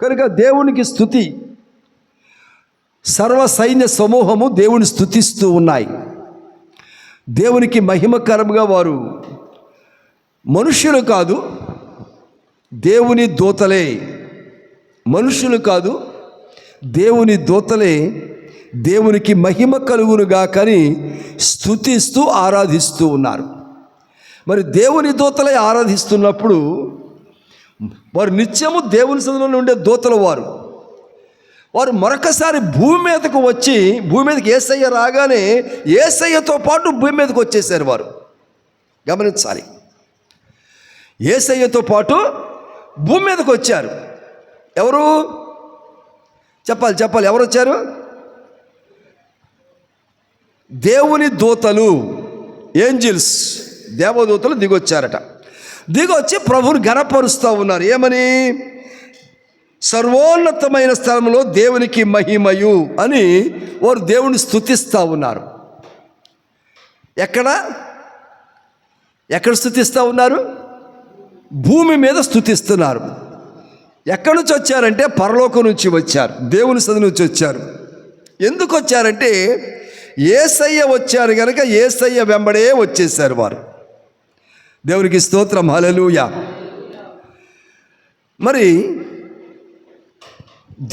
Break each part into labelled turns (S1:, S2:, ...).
S1: కనుక దేవునికి స్థుతి సర్వ సైన్య సమూహము దేవుని స్థుతిస్తూ ఉన్నాయి. దేవునికి మహిమకరంగా వారు మనుష్యులు కాదు దేవుని దూతలే. మనుషులు కాదు దేవుని దూతలే. దేవునికి మహిమ కలుగునుగా కానీ స్థుతిస్తూ ఆరాధిస్తూ ఉన్నారు. మరి దేవుని దూతలే ఆరాధిస్తున్నప్పుడు వారు నిత్యము దేవుని సన్నిధిలో ఉండే దూతలు వారు. వారు మరొకసారి భూమి మీదకు వచ్చి భూమి మీదకి ఏసయ్య రాగానే ఏసయ్యతో పాటు భూమి మీదకి వచ్చేసారు వారు. గమనించాలి. ఏసయ్యతో పాటు భూమి మీదకి వచ్చారు. ఎవరు? చెప్పాలి చెప్పాలి. ఎవరు వచ్చారు? దేవుని దూతలు ఏంజిల్స్ దేవదూతలు దిగొచ్చారట. దిగొచ్చి ప్రభుని గనపరుస్తూ ఉన్నారు. ఏమని? సర్వోన్నతమైన స్థలంలో దేవునికి మహిమయు అని వారు దేవుని స్థుతిస్తూ ఉన్నారు. ఎక్కడ? ఎక్కడ స్థుతిస్తూ ఉన్నారు? భూమి మీద స్థుతిస్తున్నారు ఎక్కడి నుంచి వచ్చారంటే పరలోకం నుంచి వచ్చారు. దేవుని సది నుంచి వచ్చారు. ఎందుకు వచ్చారంటే ఏసయ్య వచ్చారు కనుక ఏసయ్య వెంబడే వచ్చేసారు వారు. దేవునికి స్తోత్రం. హలలుయ మరి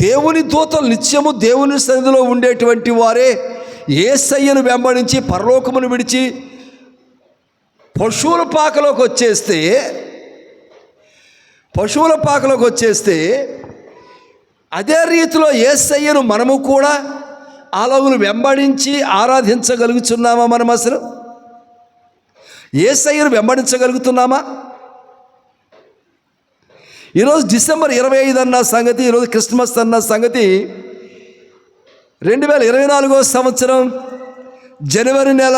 S1: దేవుని దూతలు నిత్యము దేవుని సన్నిధిలో ఉండేటువంటి వారే ఏసయ్యను వెంబడించి పరలోకమును విడిచి పశువుల పాకలోకి వచ్చేస్తే పశువుల పాకలోకి వచ్చేస్తే అదే రీతిలో ఏసయ్యను మనము కూడా అలాగును వెంబడించి ఆరాధించగలుగుతున్నామా మనం అసలు ఏసయ్యను వెంబడించగలుగుతున్నామా? ఈరోజు డిసెంబర్ ఇరవై ఐదు అన్న సంగతి ఈరోజు క్రిస్మస్ అన్న సంగతి రెండు వేల ఇరవై నాలుగో సంవత్సరం జనవరి నెల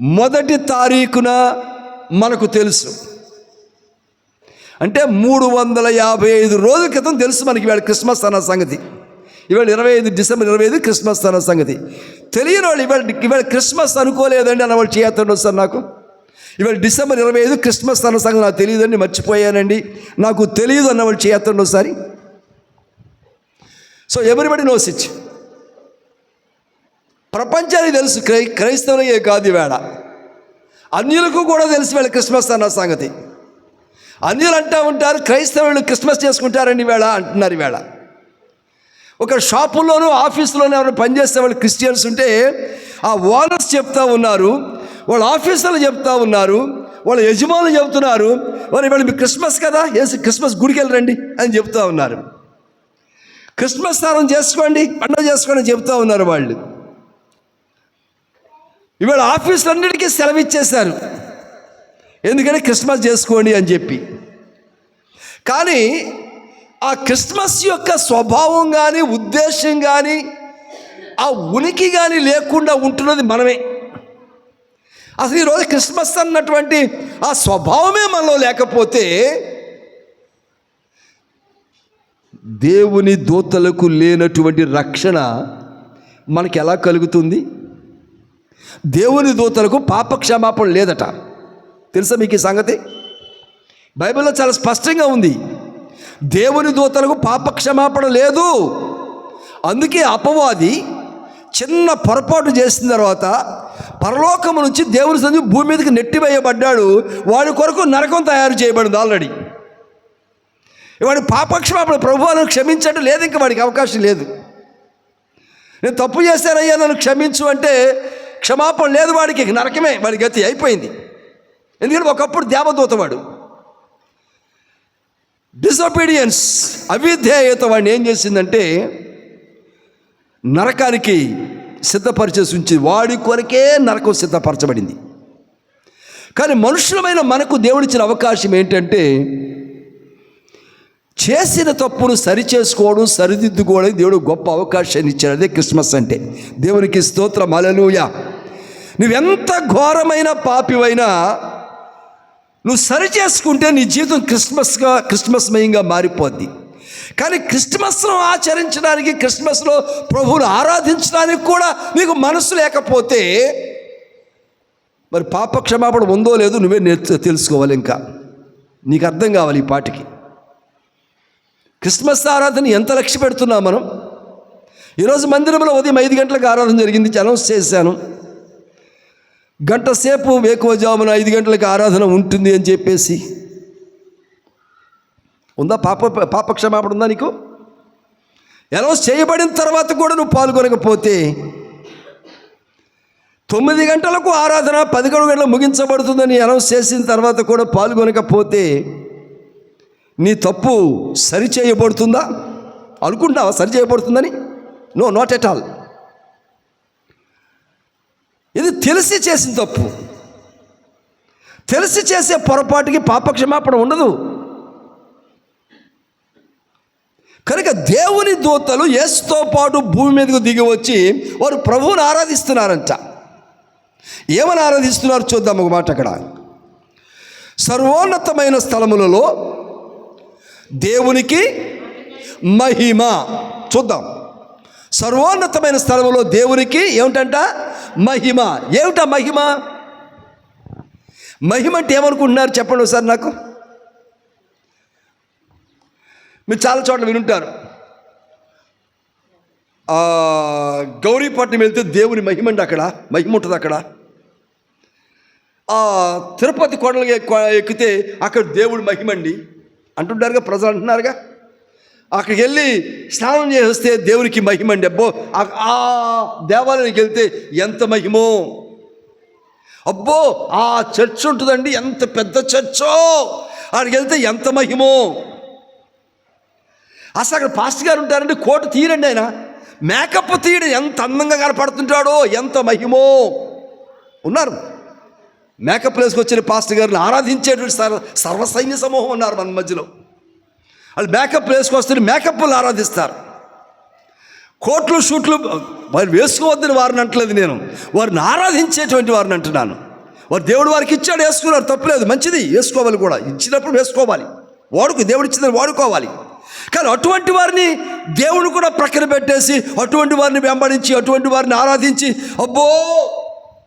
S1: మొదటి తారీఖున మనకు తెలుసు. అంటే మూడు వందల యాభై ఐదు రోజుల క్రితం తెలుసు మనకి వేళ క్రిస్మస్ అన్న సంగతి. ఇవాళ ఇరవై ఐదు డిసెంబర్ ఇరవై ఐదు క్రిస్మస్ అన్న సంగతి. తెలియని వాళ్ళు ఇవాళ ఇవాళ క్రిస్మస్ అనుకోలేదండి అన్న వాళ్ళు చేయతండి సార్ నాకు. ఇవాళ డిసెంబర్ ఇరవై ఐదు క్రిస్మస్ అన్న సంగతి నాకు తెలియదండి మర్చిపోయానండి. నాకు తెలియదు అన్న వాళ్ళు చేయతండి ఒకసారి సో ఎవరిబడి నోస్ ఇచ్ ప్రపంచానికి తెలుసు క్రై క్రైస్తవులకే కాదు ఈవేళ అన్యులకు కూడా తెలుసు వీళ్ళ క్రిస్మస్ అన్న సంగతి. అన్యులు అంటూ ఉంటారు క్రైస్తవులు క్రిస్మస్ చేసుకుంటారండి ఈవేళ అంటున్నారు ఈవేళ ఒక షాపుల్లోనూ ఆఫీసులోనూ ఎవరైనా పనిచేసే వాళ్ళు క్రిస్టియన్స్ ఉంటే ఆ ఓనర్స్ చెప్తా ఉన్నారు వాళ్ళ ఆఫీసర్లు చెప్తా ఉన్నారు వాళ్ళ యజమానులు చెబుతున్నారు మరి వాళ్ళు మీ క్రిస్మస్ కదా ఏసి క్రిస్మస్ గుడికి వెళ్ళరండి అని చెప్తా ఉన్నారు. క్రిస్మస్ స్నానం చేసుకోండి పండుగ చేసుకోండి చెప్తూ చెప్తా ఉన్నారు వాళ్ళు. ఇవాళ ఆఫీసులన్నిటికీ సెలవు ఇచ్చేశారు ఎందుకంటే క్రిస్మస్ చేసుకోండి అని చెప్పి. కానీ ఆ క్రిస్మస్ యొక్క స్వభావం కానీ ఉద్దేశం కానీ ఆ ఉనికి కానీ లేకుండా ఉంటున్నది మనమే. అసలు ఈరోజు క్రిస్మస్ అన్నటువంటి ఆ స్వభావమే మనలో లేకపోతే దేవుని దూతలకు లేనటువంటి రక్షణ మనకి ఎలా కలుగుతుంది? దేవుని దూతలకు పాపక్షమాపణ లేదట. తెలుసా మీకు ఈ సంగతి? బైబిల్లో చాలా స్పష్టంగా ఉంది. దేవుని దూతలకు పాప క్షమాపణ లేదు. అందుకే అపవాది చిన్న పొరపాటు చేసిన తర్వాత పరలోకము నుంచి దేవుని సంధి భూమి మీదకి నెట్టివేయబడ్డాడు. వాడి కొరకు నరకం తయారు చేయబడింది ఆల్రెడీ. వాడి పాపక్షమాపణ ప్రభువాలను క్షమించడం. లేదు ఇంకా వాడికి అవకాశం లేదు. నేను తప్పు చేశానయ్యా నన్ను క్షమించు అంటే క్షమాపణ లేదు వాడికి. నరకమే వాడి గతి అయిపోయింది. ఎందుకంటే ఒకప్పుడు దేవదూత వాడు డిసొబీడియన్స్ అవిధేయత వాడిని ఏం చేసిందంటే నరకానికి సిద్ధపరిచేసి ఉంచి వాడి కొరకే నరకం సిద్ధపరచబడింది. కానీ మనుషులమైన మనకు దేవుడిచ్చిన అవకాశం ఏంటంటే చేసిన తప్పును సరిచేసుకోవడం సరిదిద్దుకోవడం దేవుడు గొప్ప అవకాశాన్ని ఇచ్చాడు. అదే క్రిస్మస్ అంటే దేవునికి స్తోత్రం. అలలుయ నువ్వెంత ఘోరమైన పాపివైనా నువ్వు సరి చేసుకుంటే నీ జీవితం క్రిస్మస్గా క్రిస్మస్మయంగా మారిపోద్ది. కానీ క్రిస్మస్ను ఆచరించడానికి క్రిస్మస్లో ప్రభువును ఆరాధించడానికి కూడా నీకు మనసు లేకపోతే మరి పాప క్షమాపణ ఉందో లేదో నువ్వే నేర్చు తెలుసుకోవాలి ఇంకా. నీకు అర్థం కావాలి ఈ పాటికి. క్రిస్మస్ ఆరాధన ఎంత లక్ష్య పెడుతున్నాం మనం? ఈరోజు మందిరంలో ఉదయం ఐదు గంటలకు ఆరాధన జరిగింది అనౌన్స్ చేశాను. గంట సేపు వేకువజామున ఐదు గంటలకు ఆరాధన ఉంటుంది అని చెప్పేసి. ఉందా? పాప పాపక్షమాపణ ఉందా నీకు? అనౌన్స్ చేయబడిన తర్వాత కూడా నువ్వు పాల్గొనకపోతే తొమ్మిది గంటలకు ఆరాధన పదకొండు గంటలు ముగించబడుతుందని అనౌన్స్ చేసిన తర్వాత కూడా పాల్గొనకపోతే నీ తప్పు సరి చేయబడుతుందా అనుకుంటావా సరి చేయబడుతుందని నో నాట్ ఎట్ ఆల్. ఇది తెలిసి చేసిన తప్పు. తెలిసి చేసే పొరపాటుకి పాపక్షమాపణ ఉండదు. కనుక దేవుని దూతలు యేసుతో పాటు భూమి మీదకు దిగి వచ్చి వారు ప్రభువుని ఆరాధిస్తున్నారంట. ఏమని ఆరాధిస్తున్నారు చూద్దాం ఒక మాట అక్కడ. సర్వోన్నతమైన స్థలములలో దేవునికి మహిమ. చూద్దాం. సర్వోన్నతమైన స్థలంలో దేవునికి ఏమిటంట? మహిమ. ఏమిట మహిమ? మహిమ అంటే ఏమనుకుంటున్నారు చెప్పండి ఒకసారి నాకు. మీరు చాలా చోట్ల వినుంటారు. గౌరీపట్నం వెళ్తే దేవుని మహిమ అండి అక్కడ. మహిమ ఉంటుంది అక్కడ. తిరుపతి కొండలు ఎక్కితే అక్కడ దేవుడి మహిమ అండి. అంటుంటారుగా ప్రజలు అంటున్నారుగా అక్కడికి వెళ్ళి స్నానం చేస్తే దేవునికి మహిమ అండి. అబ్బో ఆ- దేవాలయానికి వెళ్తే ఎంత మహిమో. అబ్బో ఆ చర్చ్ ఉంటుందండి ఎంత పెద్ద చర్చో. అక్కడికి వెళ్తే ఎంత మహిమో. అసలు అక్కడ పాస్టర్ గారు ఉంటారండి కోటు తీయండి ఆయన. మేకప్ తీయడం ఎంత అందంగా కనపడుతుంటాడో ఎంత మహిమో. ఉన్నారు. మేకప్ ప్లేస్కి వచ్చిన పాస్టర్ గారిని ఆరాధించేటువంటి సర్వ సర్వసైన్య సమూహం ఉన్నారు మన మధ్యలో. వాళ్ళు మేకప్ వేసుకొస్తారు మేకప్లు ఆరాధిస్తారు. కోట్లు షూట్లు వారు వేసుకోవద్దని వారిని అంటలేదు నేను. వారిని ఆరాధించేటువంటి వారిని అంటున్నాను. వారు దేవుడు వారికి ఇచ్చాడు వేసుకున్నారు తప్పులేదు మంచిది వేసుకోవాలి కూడా. ఇచ్చినప్పుడు వేసుకోవాలి. వాడుకు దేవుడు ఇచ్చిందని వాడుకోవాలి. కానీ అటువంటి వారిని దేవుడు కూడా ప్రక్కన పెట్టేసి అటువంటి వారిని వెంబడించి అటువంటి వారిని ఆరాధించి అబ్బో!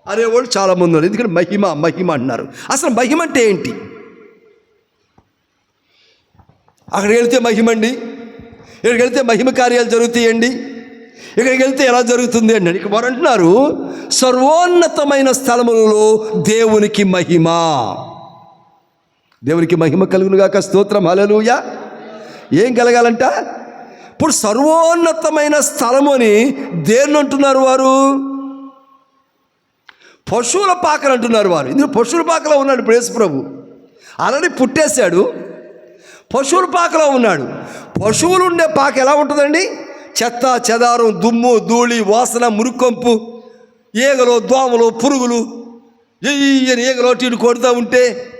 S1: అనేవాళ్ళు చాలామంది ఉన్నారు. ఎందుకంటే మహిమ మహిమ అంటున్నారు. అసలు మహిమ అంటే ఏంటి? అక్కడికి వెళ్తే మహిమండి. ఇక్కడికి వెళ్తే మహిమ కార్యాలు జరుగుతాయండి. ఇక్కడికి వెళ్తే ఎలా జరుగుతుంది అండి. ఇక వారు అంటున్నారు సర్వోన్నతమైన స్థలములలో దేవునికి మహిమ. దేవునికి మహిమ కలుగునుగాక స్తోత్రం. హల్లెలూయా. ఏం కలగాలంట? ఇప్పుడు సర్వోన్నతమైన స్థలము అని దేన్ని అంటున్నారు వారు? పశువుల పాకలు అంటున్నారు వారు. ఇందులో పశువుల పాకలో ఉన్నాడు ప్రేసు ప్రభు. ఆల్రెడీ పుట్టేశాడు. పశువుల పాకలో ఉన్నాడు. పశువులు ఉండే పాక ఎలా ఉంటుందండి? చెత్త చెదారం దుమ్ము ధూళి వాసన మురుకొంపు ఈగలు దోమలు పురుగులు ఎయ్యని ఈగలు అటు కొడుతూ ఉంటే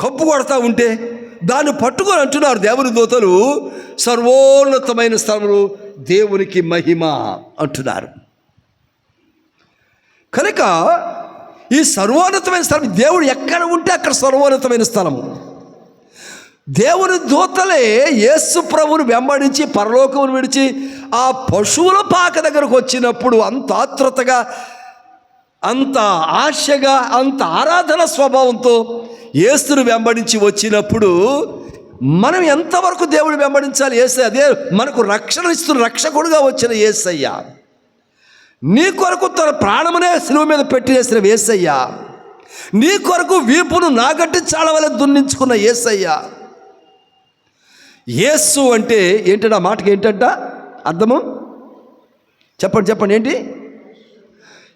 S1: కప్పు కొడతా ఉంటే దాన్ని పట్టుకొని అంటున్నారు దేవుని దూతలు సర్వోన్నతమైన స్థలములు దేవునికి మహిమ అంటున్నారు. కనుక ఈ సర్వోన్నతమైన స్థలం దేవుడు ఎక్కడ ఉంటే అక్కడ సర్వోన్నతమైన స్థలము. దేవుని దూతలే యేసు ప్రభువును వెంబడించి పరలోకమును విడిచి ఆ పశువుల పాక దగ్గరకు వచ్చినప్పుడు అంత ఆత్రుతగా అంత ఆశగా అంత ఆరాధన స్వభావంతో యేసును వెంబడించి వచ్చినప్పుడు మనం ఎంతవరకు దేవుడు వెంబడించాలి? ఏసై అదే మనకు రక్షణ ఇస్తున్న రక్షకుడుగా వచ్చిన ఏసయ్య. నీ కొరకు తన ప్రాణమునే శిలువ మీద పెట్టి వేసిన ఏసయ్య. నీ కొరకు వీపును నాగట్టి చాలవలే దున్నించుకున్న ఏసయ్య. యేసు అంటే ఏంటంటే ఆ మాటకి ఏంటంట? అర్థము? చెప్పండి చెప్పండి ఏంటి?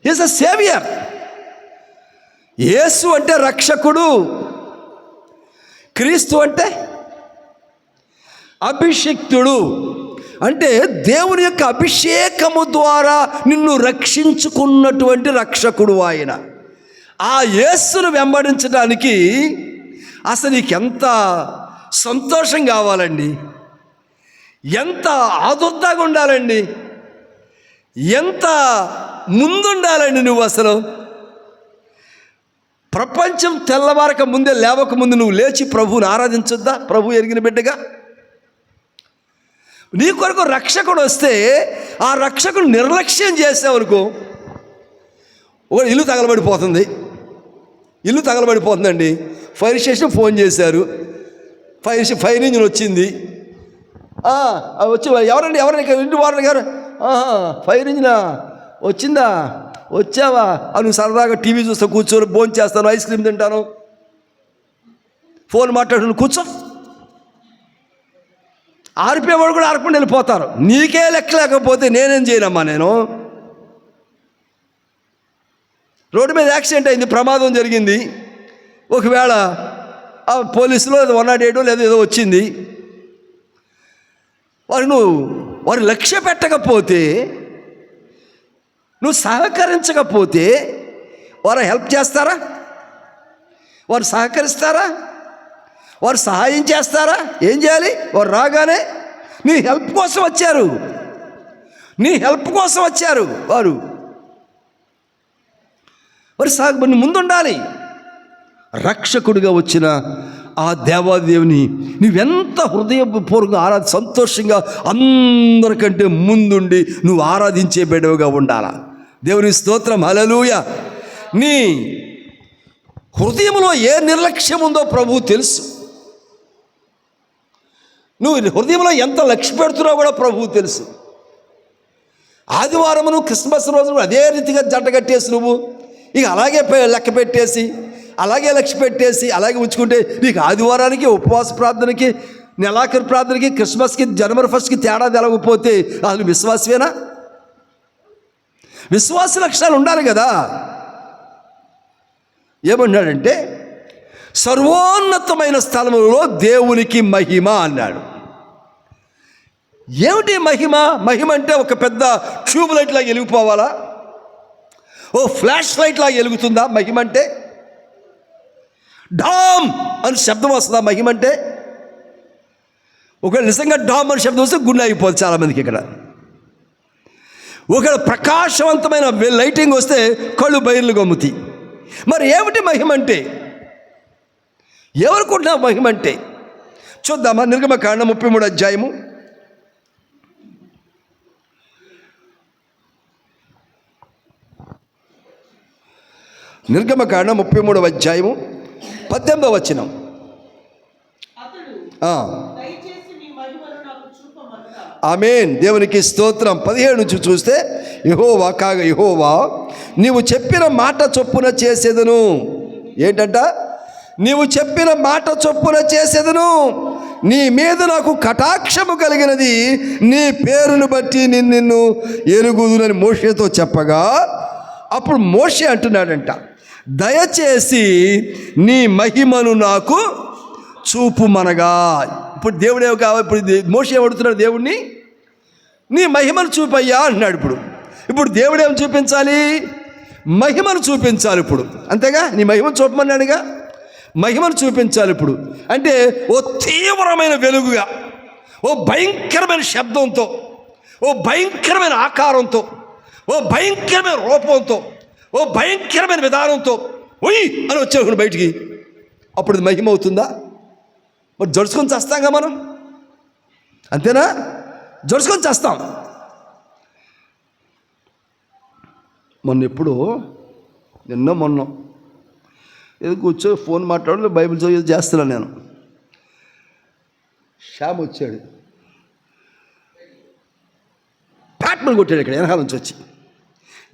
S1: ఈజ్ అ సేవియర్ యేసు అంటే రక్షకుడు. క్రీస్తు అంటే అభిషిక్తుడు. అంటే దేవుని యొక్క అభిషేకము ద్వారా నిన్ను రక్షించుకున్నటువంటి రక్షకుడు ఆయన. ఆ యేసును వెంబడించడానికి అసలు నీకు ఎంత సంతోషం కావాలండి. ఎంత ఆదుర్దాగా ఉండాలండి. ఎంత ముందుండాలండి నువ్వు అసలు. ప్రపంచం తెల్లవారక ముందే లేవక ముందు నువ్వు లేచి ప్రభువుని ఆరాధించొద్దా? ప్రభు ఎరిగిన బిడ్డగా? నీ కొరకు రక్షకుడు వస్తే ఆ రక్షకుడు నిర్లక్ష్యం చేసావనుకో ఒక ఇల్లు తగలబడిపోతుంది. ఇల్లు తగలబడిపోతుందండి. ఫైర్ స్టేషన్ ఫోన్ చేశారు. ఫైర్ ఫైర్ ఇంజిన్ వచ్చింది. వచ్చి ఎవరండి ఎవరండి ఇంటి వారండి గారు. ఫైవ్ ఫైర్ ఇంజినా? వచ్చిందా? వచ్చావా? అని సరదాగా టీవీ చూస్తా కూర్చొని భోజనం చేస్తాను ఐస్ క్రీమ్ తింటాను. ఫోన్ మాట్లాడుకుని కూర్చో. ఆరిపోయేవాడు కూడా ఆరకుండా వెళ్ళిపోతారు. నీకే లెక్క లేకపోతే నేనేం చేయనమ్మా నేను? రోడ్డు మీద యాక్సిడెంట్ అయింది ప్రమాదం జరిగింది. ఒకవేళ ఆ పోలీసులో వన్ నాట్ ఎయిట్ లేదో ఏదో వచ్చింది. వారు నువ్వు వారు లక్ష్య పెట్టకపోతే నువ్వు సహకరించకపోతే వారు హెల్ప్ చేస్తారా? వారు సహకరిస్తారా? వారు సహాయం చేస్తారా? ఏం చేయాలి? వారు రాగానే నీ హెల్ప్ కోసం వచ్చారు. నీ హెల్ప్ కోసం వచ్చారు. వారు వారు సాగు ముందుండాలి. రక్షకుడిగా వచ్చిన ఆ దేవాదేవిని నువ్వెంత హృదయపూర్వకంగా ఆరాధ సంతోషంగా అందరికంటే ముందుండి నువ్వు ఆరాధించే బిడవగా ఉండాలా? దేవుని స్తోత్రం హలలుయ నీ హృదయంలో ఏ నిర్లక్ష్యం ఉందో ప్రభువు తెలుసు. నువ్వు హృదయంలో ఎంత లక్ష్య పెడుతున్నావు కూడా ప్రభువు తెలుసు. ఆదివారమును క్రిస్మస్ రోజు అదే రీతిగా జంట కట్టేసి నువ్వు ఇక అలాగే లెక్క పెట్టేసి అలాగే లక్ష్య పెట్టేసి అలాగే ఉంచుకుంటే నీకు ఆదివారానికి ఉపవాస ప్రార్థనకి నెలాఖరు ప్రార్థనకి క్రిస్మస్కి జనవరి ఫస్ట్కి తేడా తెలవకపోతే అసలు విశ్వాసమేనా? విశ్వాస లక్షణాలు ఉండాలి కదా. ఏమన్నాడంటే సర్వోన్నతమైన స్థలంలో దేవునికి మహిమ అన్నాడు. ఏమిటి మహిమ? మహిమ అంటే ఒక పెద్ద ట్యూబ్ లైట్ లాగా వెలిగిపోవాలా? ఓ ఫ్లాష్ లైట్ లాగా వెలుగుతుందా? మహిమ అంటే డామ్ అని శబ్దం వస్తుందా? మహిమ అంటే ఒకవేళ నిజంగా డామ్ అని శబ్దం వస్తే గుండె అయిపోతుంది చాలామందికి ఇక్కడ. ఒకవేళ ప్రకాశవంతమైన లైటింగ్ వస్తే కళ్ళు బయర్లు గమ్ముతాయి మరి ఏమిటి మహిమ అంటే? ఎవరుకుంటున్నా మహిమ అంటే? చూద్దామా నిర్గమ కాండ ముప్పై మూడు అధ్యాయము. నిర్గమకాండ ముప్పై మూడవ అధ్యాయము. పద్దెనిమిదవ వచనం.
S2: అతడు
S1: ఆ,
S2: దయచేసి నీ మహిమను నాకు చూపమనగా
S1: ఆమేన్. దేవునికి స్తోత్రం. పదిహేడు నుంచి చూస్తే యహోవా కాగ యహోవా నీవు చెప్పిన మాట చొప్పున చేసేదను. ఏంటంట? నీవు చెప్పిన మాట చొప్పున చేసేదను. నీ మీద నాకు కటాక్షము కలిగినది. నీ పేరును బట్టి నిన్ను నిన్ను ఎరుగుదునని మోషేతో చెప్పగా అప్పుడు మోషే అంటున్నాడంట. దయచేసి నీ మహిమను నాకు చూపుమనగా. ఇప్పుడు దేవుడే కావాలి? ఇప్పుడు మోషి మోషే అడుగుతున్నాడు దేవుణ్ణి? నీ మహిమను చూపయ్యా అన్నాడు ఇప్పుడు. ఇప్పుడు దేవుడు చూపించాలి? మహిమను చూపించాలి ఇప్పుడు. అంతేగా? నీ మహిమను చూపమన్నాడుగా? మహిమను చూపించాలి ఇప్పుడు. అంటే ఓ తీవ్రమైన వెలుగుగా ఓ భయంకరమైన శబ్దంతో ఓ భయంకరమైన ఆకారంతో ఓ భయంకరమైన రూపంతో ఓ భయంకరమైన విధానంతో ఒయ్! అని వచ్చాడు బయటికి. అప్పుడు ఇది మహిమ అవుతుందా మరి జడుచుకొని చేస్తాంగా మనం? అంతేనా? జడుచుకొని చేస్తాం. మొన్న ఎప్పుడు నిన్న మొన్న ఏదో కూర్చో ఫోన్ మాట్లాడు బైబిల్ చదివి చేస్తున్నాను నేను. శ్యామ్ వచ్చాడు. ప్యాట్మన్ కొట్టాడు ఇక్కడ వెనకాల నుంచి వచ్చి.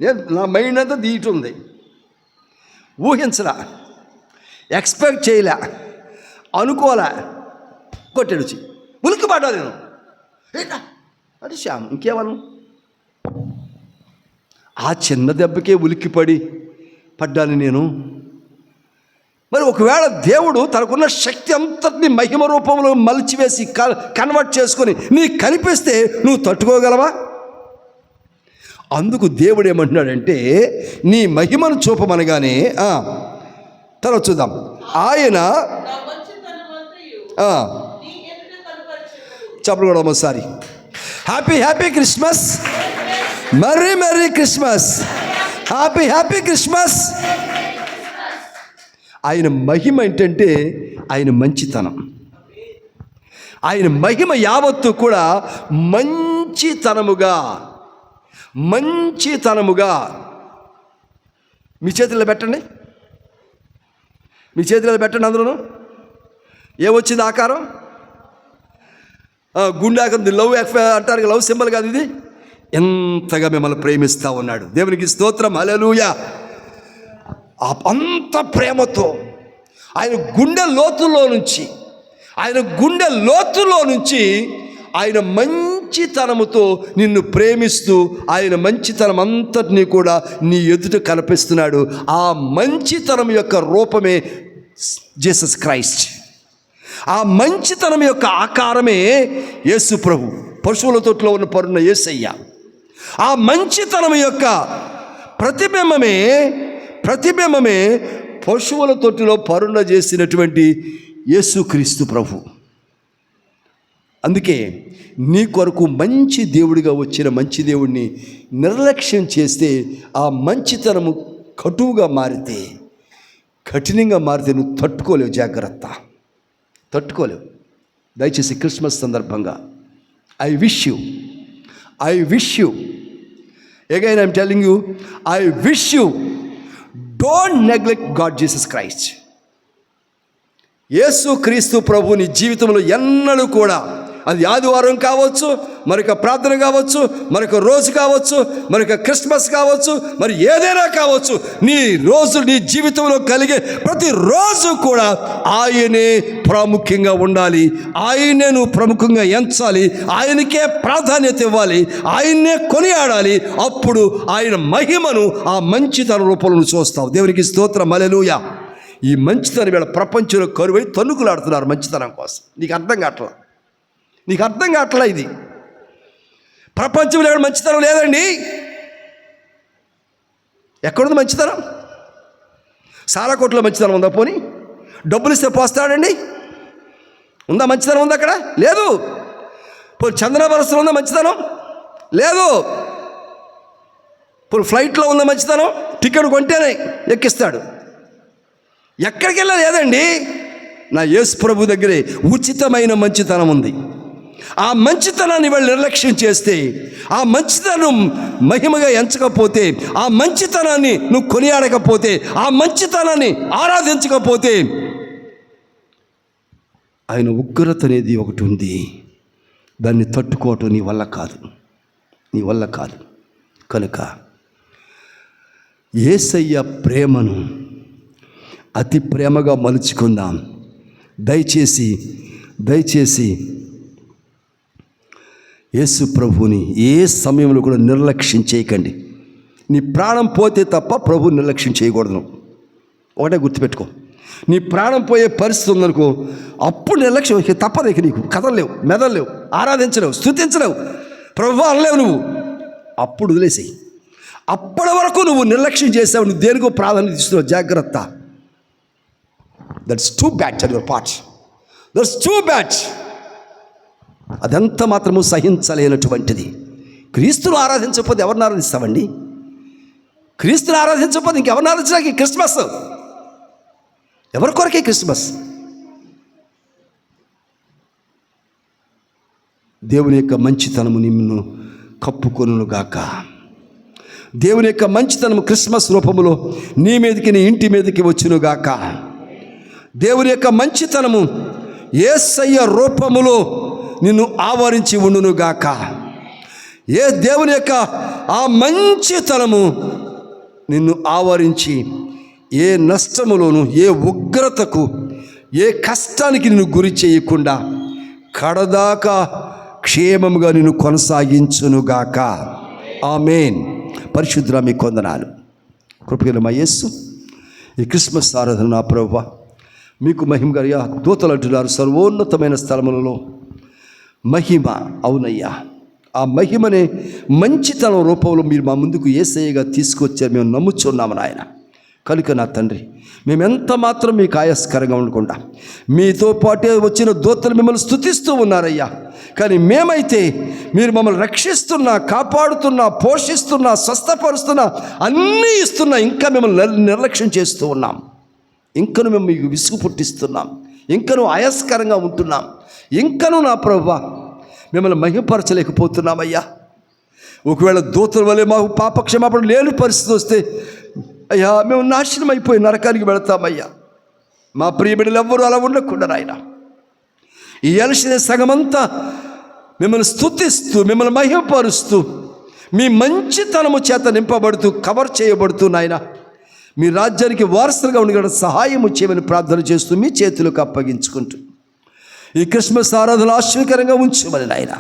S1: నేను నా మైండ్ అంతా దీటి ఉంది ఊహించలా ఎక్స్పెక్ట్ చేయలే అనుకోలే కొట్టాడు వచ్చి ఉలికి పడ్డా నేను. ఏంటా అది శ్యామ్ ఇంకేమను? ఆ చిన్న దెబ్బకే ఉలిక్కిపడి పడ్డాను నేను. మరి ఒకవేళ దేవుడు తనకున్న శక్తి అంతటిని మహిమ రూపంలో మలిచివేసి క- కన్వర్ట్ చేసుకొని నీకు కనిపిస్తే నువ్వు తట్టుకోగలవా? అందుకు దేవుడు ఏమంటున్నాడంటే నీ మహిమను చూపమనగానే తర్వాత చూద్దాం. ఆయన
S2: నా
S1: చెప్పలు కూడా ఒకసారి. Happy happy Christmas merry merry Christmas happy happy Christmas ఆయన మహిమ ఏంటంటే ఆయన మంచితనం. ఆయన మహిమ యావత్తు కూడా మంచితనముగా మంచితనముగా మీ చేతిలో పెట్టండి. మీ చేతిలో పెట్టండి అందులోను. ఏమొచ్చింది ఆకారం? గుండాకంది లవ్ అంటారు లవ్ సింబల్ కాదు ఇది. ఎంతగా మిమ్మల్ని ప్రేమిస్తూ ఉన్నాడు. దేవునికి స్తోత్రం. అలెలుయా అంత ప్రేమతో ఆయన గుండె లోతులో నుంచి ఆయన గుండె లోతులో నుంచి ఆయన మంచి మంచితనముతో నిన్ను ప్రేమిస్తూ ఆయన మంచితనం అంతటినీ కూడా నీ ఎదుట కనిపిస్తున్నాడు. ఆ మంచితనం యొక్క రూపమే జీసస్ క్రైస్ట్. ఆ మంచితనం యొక్క ఆకారమే యేసు ప్రభు. పశువుల తొట్లో ఉన్న పరున్న యేసయ్య ఆ మంచితనం యొక్క ప్రతిబింబమే ప్రతిబింబమే పశువుల తొట్టిలో పరుణ చేసినటువంటి యేసుక్రీస్తు ప్రభు. అందుకే నీ కొరకు మంచి దేవుడిగా వచ్చిన మంచి దేవుడిని నిర్లక్ష్యం చేస్తే ఆ మంచితనము కటువుగా మారితే కఠినంగా మారితే నువ్వు తట్టుకోలేవు జాగ్రత్త. తట్టుకోలేవు. దయచేసి క్రిస్మస్ సందర్భంగా I wish you I wish you ఏకైనా I'm telling you I wish you don't neglect God Jesus Christ Yesu Kristu ప్రభు నీ జీవితంలో ఎన్నడూ కూడా అది ఆదివారం కావచ్చు మరొక ప్రార్థన కావచ్చు మరొక రోజు కావచ్చు మరొక క్రిస్మస్ కావచ్చు మరి ఏదైనా కావచ్చు నీ రోజు నీ జీవితంలో కలిగే ప్రతిరోజు కూడా ఆయనే ప్రాముఖ్యంగా ఉండాలి. ఆయనే నువ్వు ప్రముఖంగా ఎంచాలి. ఆయనకే ప్రాధాన్యత ఇవ్వాలి. ఆయన్నే కొనియాడాలి. అప్పుడు ఆయన మహిమను ఆ మంచితన రూపంలో చూస్తావు. దేవునికి స్తోత్రం. అలెలుయా ఈ మంచితనం వీళ్ళ ప్రపంచంలో కరువై తన్నుకులాడుతున్నారు మంచితనం కోసం. నీకు అర్థం కావట్లా? నీకు అర్థం కావట్లా ఇది? ప్రపంచంలో ఎక్కడ మంచితనం లేదండి? ఎక్కడుంది మంచితనం? సారాకోట్లో మంచితనం ఉందా పోనీ? డబ్బులు ఇస్తే పోస్తాడండి? ఉందా మంచితనం ఉందా అక్కడ? లేదు. ఇప్పుడు చంద్రవరసలో ఉందా మంచితనం? లేదు. ఇప్పుడు ఫ్లైట్లో ఉందా మంచితనం? టికెట్ కొంటేనే ఎక్కిస్తాడు. ఎక్కడికి వెళ్ళా లేదండి? నా యేసు ప్రభు దగ్గరే ఉచితమైన మంచితనం ఉంది. ఆ మంచితనాన్ని వాళ్ళు నిర్లక్ష్యం చేస్తే ఆ మంచితనం మహిమగా ఎంచకపోతే ఆ మంచితనాన్ని నువ్వు కొనియాడకపోతే ఆ మంచితనాన్ని ఆరాధించకపోతే ఆయన ఉగ్రత అనేది ఒకటి ఉంది. దాన్ని తట్టుకోవటం నీ వల్ల కాదు. నీ వల్ల కాదు. కనుక ఏసయ్య ప్రేమను అతి ప్రేమగా మలుచుకుందాం. దయచేసి దయచేసి యేసు ప్రభుని ఏ సమయంలో కూడా నిర్లక్ష్యం చేయకండి. నీ ప్రాణం పోతే తప్ప ప్రభు నిర్లక్ష్యం చేయకూడదు. నువ్వు. ఒకటే గుర్తుపెట్టుకో. నీ ప్రాణం పోయే పరిస్థితి ఉందనుకో అప్పుడు నిర్లక్ష్యం తప్పదు ఇక నీకు. కదలలేవు మెదలలేవు ఆరాధించలేవు స్థుతించలేవు ప్రభు అనలేవు నువ్వు. అప్పుడు వదిలేసేయి. అప్పటి వరకు నువ్వు నిర్లక్ష్యం చేసావు నువ్వు దేనికో ప్రాధాన్యత ఇస్తున్నావు జాగ్రత్త. That's too bad your part that's too bad అదంతా మాత్రము సహించలేనటువంటిది. క్రీస్తును ఆరాధించకపోతే ఎవరిని ఆరాధిస్తామండి? క్రీస్తుని ఆరాధించకపోతే ఇంకెవరిని ఆరాధించడానికి క్రిస్మస్? ఎవరి కొరకే క్రిస్మస్? దేవుని యొక్క మంచితనము నిన్ను కప్పుకొనుగాక గాక. దేవుని యొక్క మంచితనము క్రిస్మస్ రూపములో నీ మీదకి నీ ఇంటి మీదకి వచ్చునుగాక దేవుని యొక్క మంచితనము ఏసయ్య రూపములో నిన్ను ఆవరించి ఉండునుగాక ఏ దేవుని యొక్క ఆ మంచితనము నిన్ను ఆవరించి ఏ నష్టములోను ఏ ఉగ్రతకు ఏ కష్టానికి నిన్ను గురి చేయకుండా కడదాకా క్షేమముగా నిన్ను కొనసాగించునుగాక ఆమెన్. పరిశుద్ధుల మీ కొందనాలు. కృపగల మా ఈ క్రిస్మస్ ఆరాధన నా ప్రభు మీకు మహిమ గారి దూతలు అంటున్నారు. సర్వోన్నతమైన స్థలములలో మహిమ అవునయ్యా. ఆ మహిమనే మంచితనం రూపంలో మీరు మా ముందుకు ఏసయ్యగా తీసుకొచ్చారు. మేము నమ్ముచున్నాము నాయన. కనుక నా తండ్రి మేమెంత మాత్రం మీకు ఆయాస్కరంగా ఉండకుండా మీతో పాటే వచ్చిన దూతలు మిమ్మల్ని స్థుతిస్తూ ఉన్నారయ్యా. కానీ మేమైతే మీరు మమ్మల్ని రక్షిస్తున్నా కాపాడుతున్నా పోషిస్తున్నా స్వస్థపరుస్తున్నా అన్నీ ఇస్తున్నా ఇంకా మిమ్మల్ని నిర్లక్ష్యం చేస్తూ ఉన్నాం. ఇంకను మేము మీకు విసుగు పుట్టిస్తున్నాం. ఇంకను ఆయాస్కరంగా ఉంటున్నాం. ఇంకనూ నా ప్రభా మిమ్మల్ని మహింపరచలేకపోతున్నామయ్యా ఒకవేళ దూతల వల్లే మాకు పాపక్షమాపణ లేని పరిస్థితి వస్తే అయ్యా మేము నాశనం అయిపోయి నరకానికి వెళతామయ్యా. మా ప్రియ ఎవ్వరూ అలా ఉండకుండా నాయన. ఈ ఎలసిన సగమంతా మిమ్మల్ని స్థుతిస్తూ మిమ్మల్ని మహిమపరుస్తూ మీ మంచితనము చేత నింపబడుతూ కవర్ చేయబడుతూ నాయన మీ రాజ్యానికి వారసులుగా ఉండగల సహాయము చేయమని ప్రార్థన చేస్తూ మీ చేతులకు అప్పగించుకుంటూ. ఈ క్రిస్మస్ ఆరాధన ఆశ్చర్యకరంగా ఉంచమని నాయన.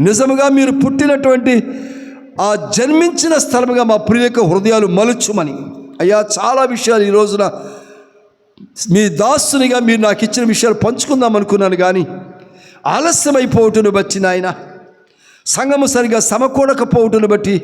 S1: నిజముగా మీరు పుట్టినటువంటి ఆ జన్మించిన స్థలముగా మా ప్రియ యొక్క హృదయాలు మలుచుమని. అయ్యా చాలా విషయాలు ఈ రోజున మీ దాసునిగా మీరు నాకు ఇచ్చిన విషయాలు పంచుకుందాం అనుకున్నాను కానీ ఆలస్యమైపోవటను బట్టి నాయన సంఘము సరిగా సమకూడకపోవటను బట్టి